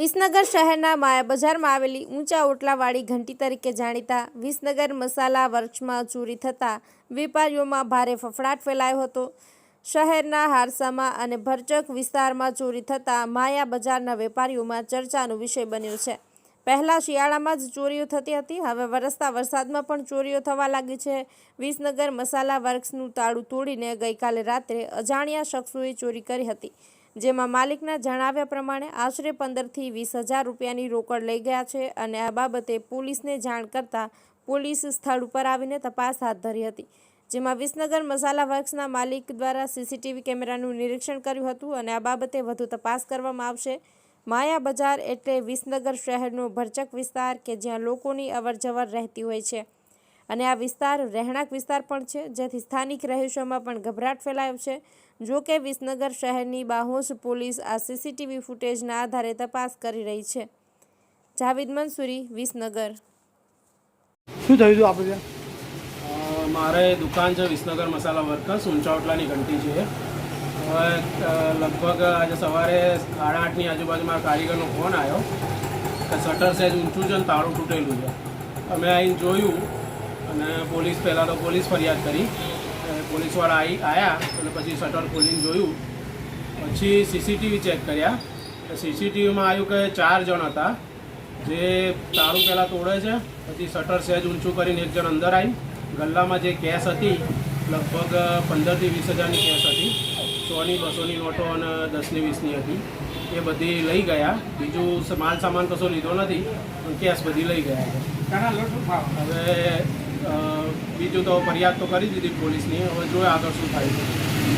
વિસનગર શહેરના માયા બજારમાં આવેલી ઊંચા ઓટલાવાળી ઘંટી તરીકે જાણીતા વિસનગર મસાલા વર્ક્સમાં ચોરી થતાં વેપારીઓમાં ભારે ફફડાટ ફેલાયો હતો. શહેરના હારસામાં અને ભરચક વિસ્તારમાં ચોરી થતાં માયા બજારના વેપારીઓમાં ચર્ચાનો વિષય બન્યો છે. પહેલાં શિયાળામાં જ ચોરીઓ થતી હતી, હવે વરસતા વરસાદમાં પણ ચોરીઓ થવા લાગી છે. વિસનગર મસાલા વર્ક્સનું તાળું તોડીને ગઈકાલે રાત્રે અજાણ્યા શખ્સોએ ચોરી કરી હતી. જેમાં માલિકના જણાવ્યા પ્રમાણે આશરે પંદરથી વીસ હજાર રૂપિયાની રોકડ લઈ ગયા છે અને આ બાબતે પોલીસને જાણ કરતાં પોલીસ સ્થળ ઉપર આવીને તપાસ હાથ ધરી હતી, જેમાં વિસનગર મસાલા વર્ક્સના માલિક દ્વારા સીસીટીવી કેમેરાનું નિરીક્ષણ કર્યું હતું અને આ બાબતે વધુ તપાસ કરવામાં આવશે. માયા બજાર એટલે વિસનગર શહેરનો ભરચક વિસ્તાર કે જ્યાં લોકોની અવરજવર રહેતી હોય છે. અને આ વિસ્તાર રહેણાંક વિસ્તાર પણ છે જેથી સ્થાનિક રહીશોમાં પણ ગભરાટ ફેલાયો છે. જો કે વિસનગર શહેરની બાહોશ પોલીસ આ સીસીટીવી ફૂટેજના આધારે તપાસ કરી રહી છે. જાવેદ મંસૂરી વિસનગર. શું થયું હતું આપણે મારે દુકાન છે વિસનગર મસાલા વર્કર્સ ઊંચા ઓટલાની ઘંટી છે. હવે લગભગ આજે સવારે સાડા આઠની આજુબાજુ મારા કારીગરનો ફોન આવ્યો કે શટર સહેજ ઊંચું છે ને તાળું તૂટેલું છે. અમે અહીં જોયું અને પોલીસ પહેલાં તો પોલીસ ફરિયાદ કરી. પોલીસવાળા આવી આવ્યા અને પછી શટર ખોલીને જોયું. પછી સીસીટીવી ચેક કર્યા. સીસીટીવીમાં આવ્યું કે ચાર જણ હતા. જે તાળું પહેલાં તોડે છે, પછી શટર સહેજ ઊંચું કરીને એક જણ અંદર આવી ગલ્લામાં જે કેસ હતી, લગભગ પંદરથી વીસ હજારની કેસ હતી. સોની, બસોની નોટો અને દસની, વીસની હતી. એ બધી લઈ ગયા. બીજું માલ સામાન કશો લીધો નથી, પણ કેસ બધી લઈ ગયા છે. હવે બીજું તો ફરિયાદ તો કરી દીધી પોલીસની. હવે જોયા આગળ શું થાય છે.